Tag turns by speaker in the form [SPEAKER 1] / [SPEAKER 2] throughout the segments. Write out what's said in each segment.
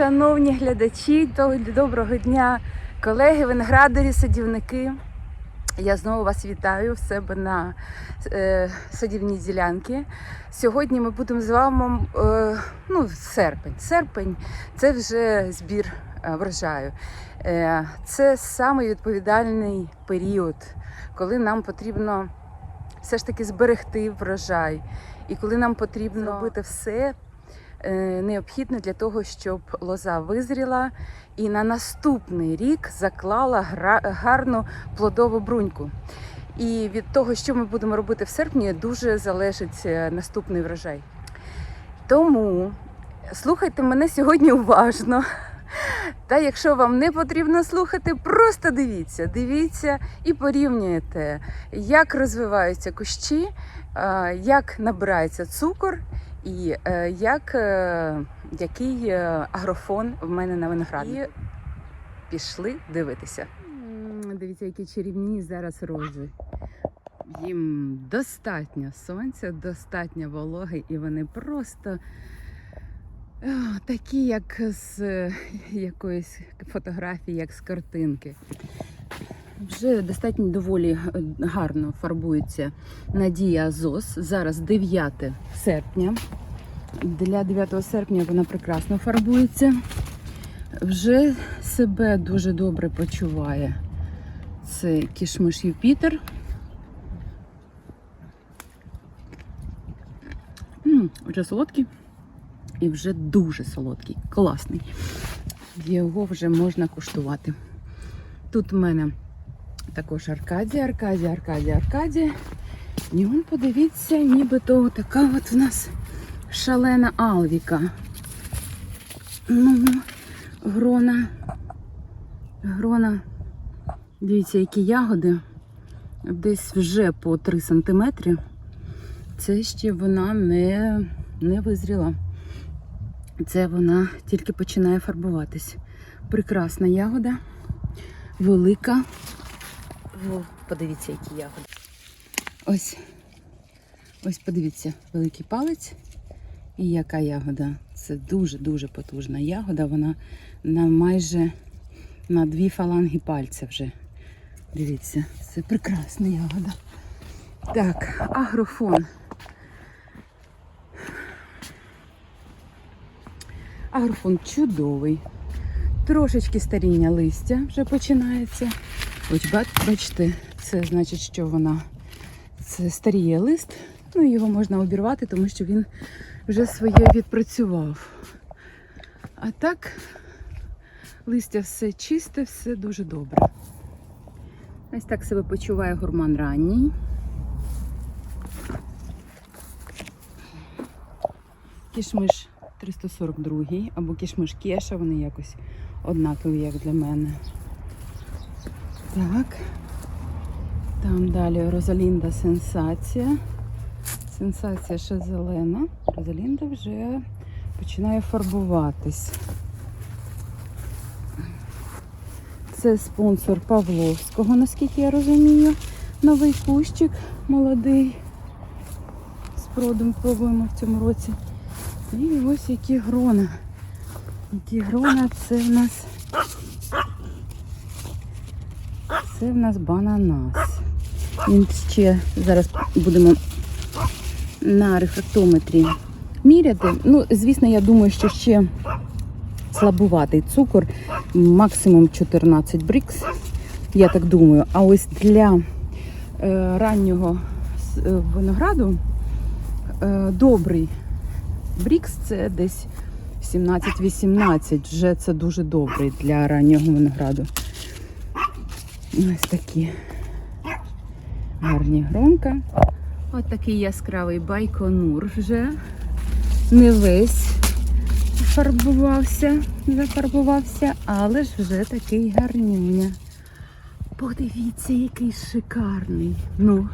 [SPEAKER 1] шановні глядачі, до- доброго дня, колеги, виноградарі, садівники. Я знову вас вітаю в себе на е, садівній ділянці. Сьогодні ми будемо з вами е, ну, серпень. Серпень це вже збір е, врожаю. Е, це самий відповідальний період, коли нам потрібно все ж таки зберегти врожай, і коли нам потрібно робити все необхідне для того, щоб лоза визріла і на наступний рік заклала гарну плодову бруньку. І від того, що ми будемо робити в серпні, дуже залежить е, наступний врожай. Тому слухайте мене сьогодні уважно. Та якщо вам не потрібно слухати, просто дивіться, дивіться і порівнюєте, як розвиваються кущі, е, як набирається цукор і е, як, е, який е, агрофон в мене на винограді. І пішли дивитися. Дивіться, які чарівні зараз рози. Їм достатньо сонця, достатньо вологи, і вони просто о, такі, як з е, якоїсь фотографії, як з картинки. Вже достатньо доволі е, гарно фарбується Надія Азос. Зараз 9 серпня. Для 9 серпня вона прекрасно фарбується. Вже себе дуже добре почуває. Це кішмиш Юпітер. М, Вже солодкий і вже дуже солодкий, класний. Його вже можна куштувати. Тут в мене також Аркадія, Аркадія, Аркадія, Аркадія. І он, подивіться, нібито така от у нас шалена Алвіка. Ну, грона. Грона. Дивіться, які ягоди. Десь вже по 3 см. Це ще вона не, не визріла. Це вона тільки починає фарбуватись. Прекрасна ягода, велика. О, подивіться, які ягоди. Ось. Ось подивіться, великий палець. І яка ягода? Це дуже-дуже потужна ягода. Вона на майже на дві фаланги пальця вже. Дивіться, це прекрасна ягода. Так, агрофон. Агрофон чудовий. Трошечки старіння листя вже починається. Ось бач- бачите, це значить, що вона це старіє лист. Ну, його можна обірвати, тому що він вже своє відпрацював. А так, листя все чисте, все дуже добре. Ось так себе почуває гурман ранній. Кішмиш 342 або кішмиш кеша, вони якось однакові, як для мене. Так. Там далі Розалінда сенсація. Сенсація ще зелена. Розалінда вже починає фарбуватись. Це спонсор Павловського, наскільки я розумію. Новий кущик молодий. З продом пробуємо в цьому році. І ось які грона. Які грона це в нас. Це в нас бананас. Він ще зараз будемо на рефрактометрі міряти. Ну, звісно, я думаю, що ще слабуватий цукор, максимум 14 брікс. Я так думаю. А ось для е, раннього е, винограду е, добрий брікс це десь 17-18. Вже це дуже добрий для раннього винограду. Ось такі гарні гронка. Ось такий яскравий байконур вже не весь фарбувався, зафарбувався, але ж вже такий гарнюня. Подивіться, який шикарний. Ну,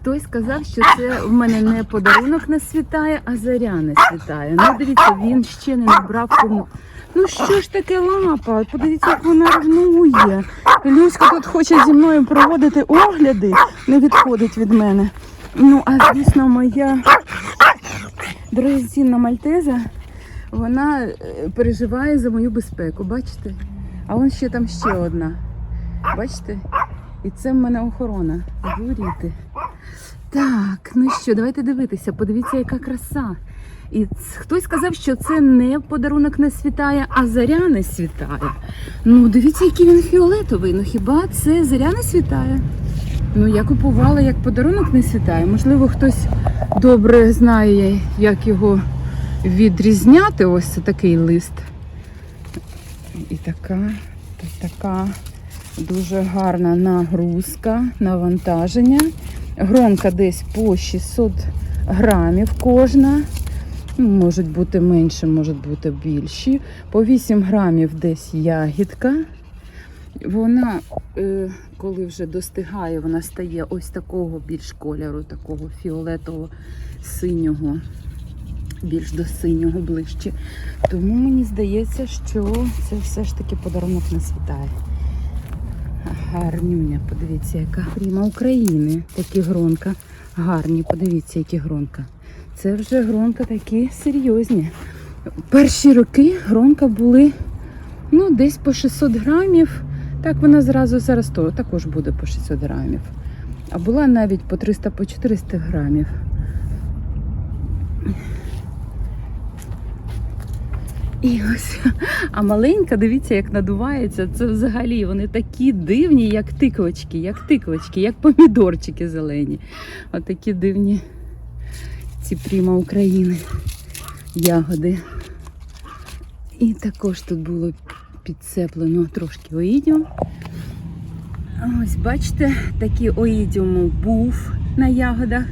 [SPEAKER 1] хтось сказав, що це в мене не подарунок не світає, а заря не світає. Ну, дивіться, він ще не набрав кому. Ну що ж таке лапа? Подивіться, як вона ревнує. Люська тут хоче зі мною проводити огляди, не відходить від мене. Ну, а звісно, моя дорогоцінна мальтеза Вона е, переживає за мою безпеку, бачите? А вон ще там ще одна. Бачите? І це в мене охорона. Говорити. Так, ну що, давайте дивитися. Подивіться, яка краса. І хтось сказав, що це не подарунок не світає, а заря не світає. Ну, дивіться, який він фіолетовий. Ну хіба це заря не світає? Ну, я купувала як подарунок не світає. Можливо, хтось добре знає, як його відрізняти. Ось це такий лист. І така, така дуже гарна нагрузка, навантаження. Гронка десь по 600 грамів кожна. Можуть бути менше, можуть бути більші. По 8 грамів десь ягідка. Вона, е, коли вже достигає, вона стає ось такого більш кольору, такого фіолетового синього, більш до синього ближче. Тому мені здається, що це все ж таки подарунок не світає. Гарнюня, подивіться, яка пряма України. Такі гронка. Гарні, подивіться, які гронка. Це вже гронка такі серйозні. Перші роки гронка були ну, десь по 600 грамів. Так вона зразу зараз також буде по 600 грамів. А була навіть по 300 по 400 грамів. І ось, а маленька, дивіться, як надувається. Це взагалі вони такі дивні, як тиквочки, як тиквочки, як помідорчики зелені. Отакі дивні ці прямо України ягоди. І також тут було підцеплено трошки оїдіум. Ось бачите, такий оїдіум був на ягодах.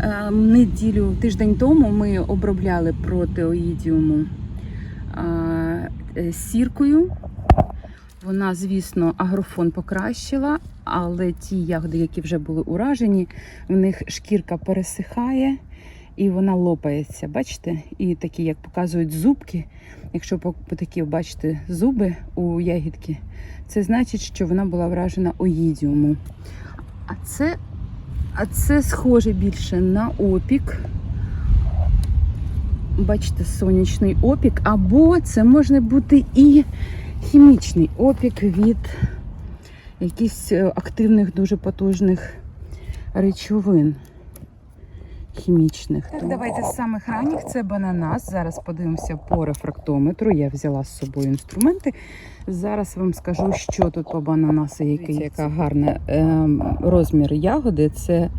[SPEAKER 1] Е, Неділю, тиждень тому ми обробляли проти оїдіуму сіркою. Вона, звісно, агрофон покращила, але ті ягоди, які вже були уражені, в них шкірка пересихає і вона лопається. Бачите? І такі, як показують зубки, якщо такі бачите зуби у ягідки, це значить, що вона була вражена оїдіумом. А це, а це схоже більше на опік. Бачите, сонячний опік, або це може бути і хімічний опік від якихось е, активних, дуже потужних речовин хімічних. Так, давайте з самих ранніх це бананас. Зараз подивимося по рефрактометру. Я взяла з собою інструменти. Зараз вам скажу, що тут по бананасу, який яка гарна ем, розмір ягоди. Це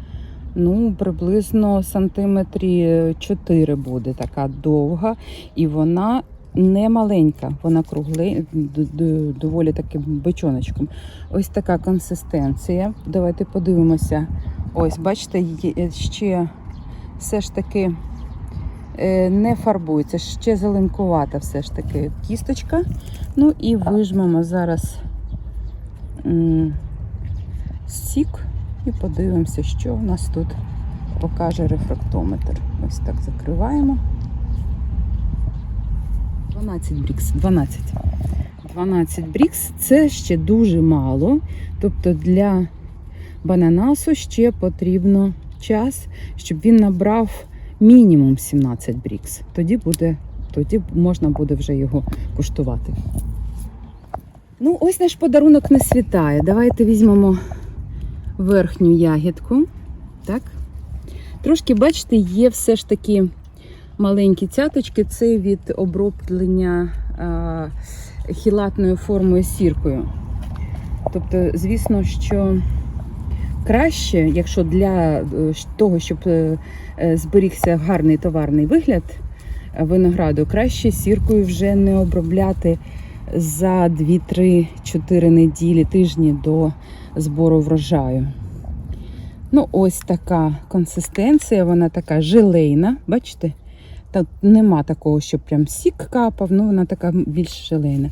[SPEAKER 1] ну, приблизно сантиметрі 4 буде така довга, і вона не маленька, вона кругле, д- доволі таким бичоночком. Ось така консистенція. Давайте подивимося. Ось, бачите, є ще все ж таки е, не фарбується, ще зеленкувата все ж таки кісточка. Ну і вижмемо зараз сік і подивимося, що в нас тут покаже рефрактометр. Ось так закриваємо. 12 брікс. 12. 12 брікс це ще дуже мало. Тобто для бананасу ще потрібно час, щоб він набрав мінімум 17 брікс. Тоді буде, тоді можна буде вже його куштувати. Ну, ось наш подарунок не світає. Давайте візьмемо верхню ягідку. Так. Трошки, бачите, є все ж таки маленькі цяточки. Це від оброблення а, хілатною формою сіркою. Тобто, звісно, що краще, якщо для е, того, щоб е, е, зберігся гарний товарний вигляд винограду, краще сіркою вже не обробляти за 2-3-4 неділі, тижні до збору врожаю. Ну, ось така консистенція, вона така желейна, бачите? Тут нема такого, що прям сік капав, ну вона така більш желейна.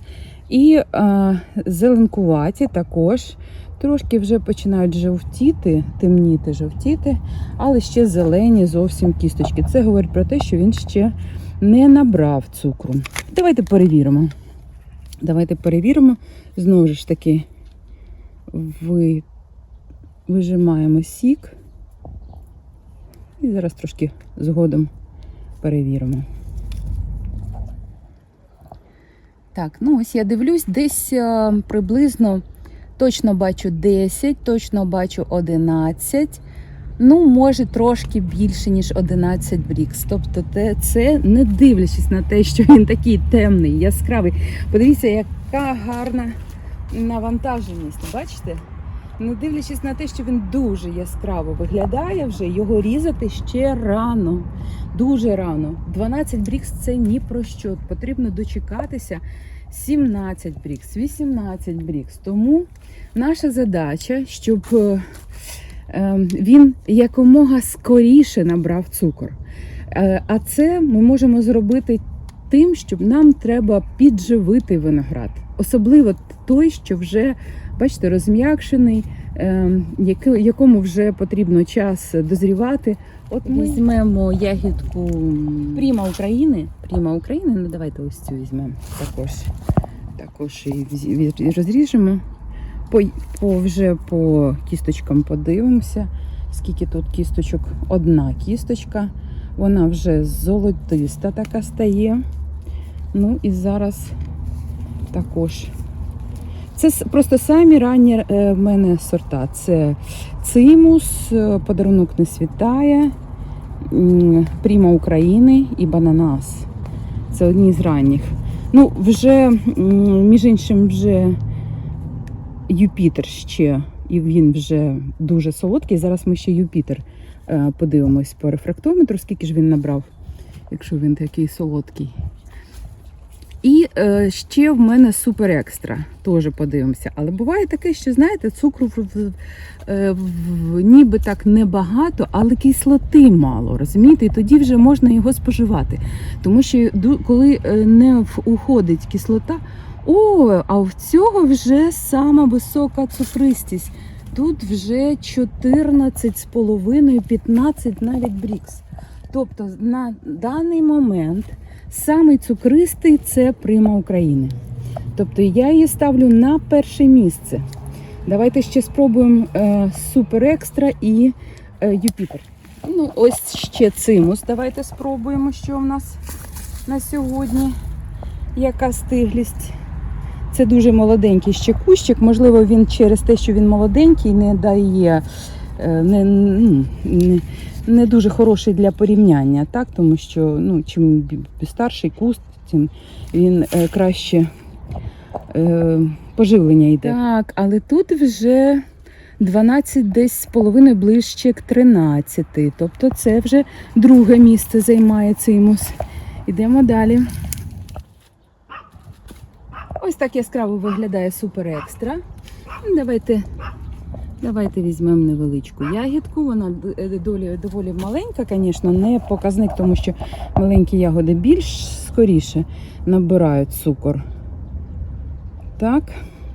[SPEAKER 1] І а, зеленкуваті також трошки вже починають жовтіти, темніти, жовтіти, але ще зелені зовсім кісточки. Це говорить про те, що він ще не набрав цукру. Давайте перевіримо. Давайте перевіримо. Знову ж таки, ви... вижимаємо сік. І зараз трошки згодом перевіримо. Так, ну ось я дивлюсь, десь е, приблизно точно бачу 10, точно бачу 11. Ну, може, трошки більше, ніж 11 брікс. Тобто, це не дивлячись на те, що він такий темний, яскравий. Подивіться, яка гарна навантаженість. Бачите? Не дивлячись на те, що він дуже яскраво виглядає вже, його різати ще рано. Дуже рано. 12 брікс це ні про що. Потрібно дочекатися 17 брікс, 18 брікс. Тому наша задача, щоб е, він якомога скоріше набрав цукор. Е, а це ми можемо зробити тим, щоб нам треба підживити виноград. Особливо той, що вже, бачите, розм'якшений, е, якому вже потрібно час дозрівати. От ми візьмемо ягідку Пріма України. Пріма України, ну давайте ось цю візьмемо також. Також і розріжемо. По, по, вже по кісточкам подивимося, скільки тут кісточок. Одна кісточка. Вона вже золотиста така стає. Ну і зараз також. Це просто самі ранні е, в мене сорта. Це цимус, е, подарунок не світає, Пріма України і бананас. Це одні з ранніх. Ну, вже, між іншим, вже Юпітер ще, і він вже дуже солодкий. Зараз ми ще Юпітер е, подивимось по рефрактометру, скільки ж він набрав, якщо він такий солодкий. І е, ще в мене супер екстра. Теж подивимося. Але буває таке, що знаєте, цукру в, в, е, в- ніби так небагато, але кислоти мало. Розумієте? І тоді вже можна його споживати. Тому що коли е, не уходить кислота, о, а в цього вже сама висока цукристість. Тут вже 14,5, 15 навіть брікс. Тобто на даний момент Самий цукристий це прима України. Тобто я її ставлю на перше місце. Давайте ще спробуємо е, супер екстра і е, Юпітер. Ну, ось ще цимус. Давайте спробуємо, що в нас на сьогодні. Яка стиглість. Це дуже молоденький ще кущик. Можливо, він через те, що він молоденький, не дає е, не, не, не дуже хороший для порівняння, так? тому що ну, чим старший куст, тим він е, краще е, поживлення йде. Так, але тут вже 12 десь з половиною ближче к 13. Тобто це вже друге місце займає цимус. Ідемо далі. Ось так яскраво виглядає супер екстра. Давайте Давайте візьмемо невеличку ягідку. Вона е, долі, доволі маленька, звісно, не показник, тому що маленькі ягоди більш скоріше набирають цукор. Так,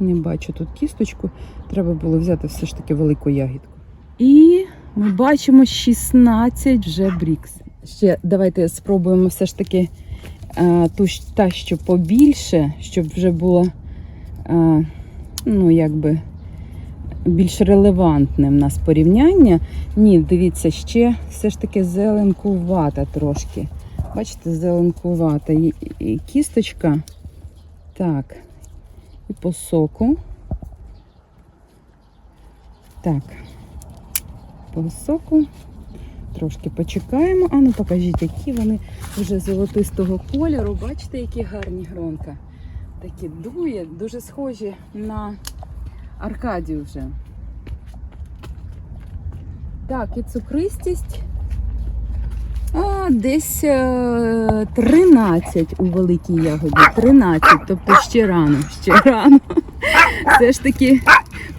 [SPEAKER 1] не бачу тут кісточку. Треба було взяти все ж таки велику ягідку. І ми бачимо 16 вже брікс. Ще давайте спробуємо все ж таки ту, та, що побільше, щоб вже було, е, ну, якби більш релевантне в нас порівняння. Ні, дивіться, ще все ж таки зеленкувата трошки. Бачите, зеленкувата. І, і кісточка. Так. І по соку. Так. По соку. Трошки почекаємо. А ну покажіть, які вони вже золотистого кольору. Бачите, які гарні гронка. Такі дує, дуже схожі на Аркадію вже. Так, і цукристість. А, десь е, 13 у великій ягоді. 13, тобто ще рано, ще рано. Все ж таки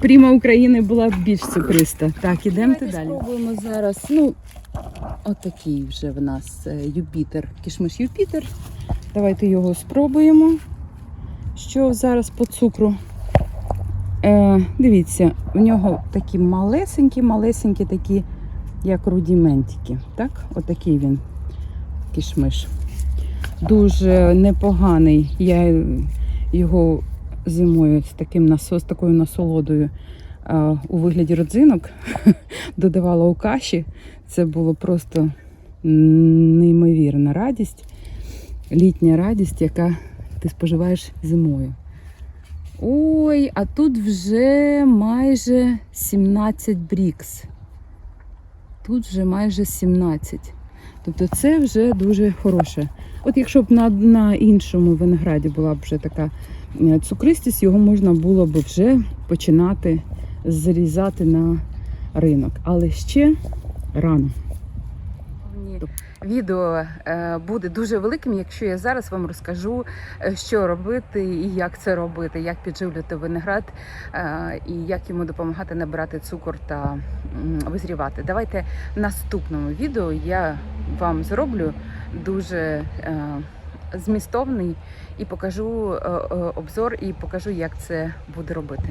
[SPEAKER 1] Пріма України була б більш цукриста. Так, ідемо далі. Спробуємо зараз. Ну, отакий вже в нас е, Юпітер, кішмиш Юпітер. Давайте його спробуємо. Що зараз по цукру? Е, дивіться, в нього такі малесенькі, малесенькі, такі, як рудіментики. Так? Отакий він кішмиш. Дуже непоганий. Я його зимою з таким насос, такою насолодою у вигляді родзинок додавала у каші. Це було просто неймовірна радість, літня радість, яка ти споживаєш зимою. Ой, а тут вже майже 17 брікс. Тут вже майже 17. Тобто це вже дуже хороше. От якщо б на, на іншому винограді була б вже така е, цукристість, його можна було б вже починати зрізати на ринок. Але ще рано. Відео е, буде дуже великим, якщо я зараз вам розкажу, е, що робити і як це робити, як підживлювати виноград е, і як йому допомагати набирати цукор та визрівати. Давайте в наступному відео я вам зроблю дуже змістовний і покажу обзор, і покажу, як це буде робити.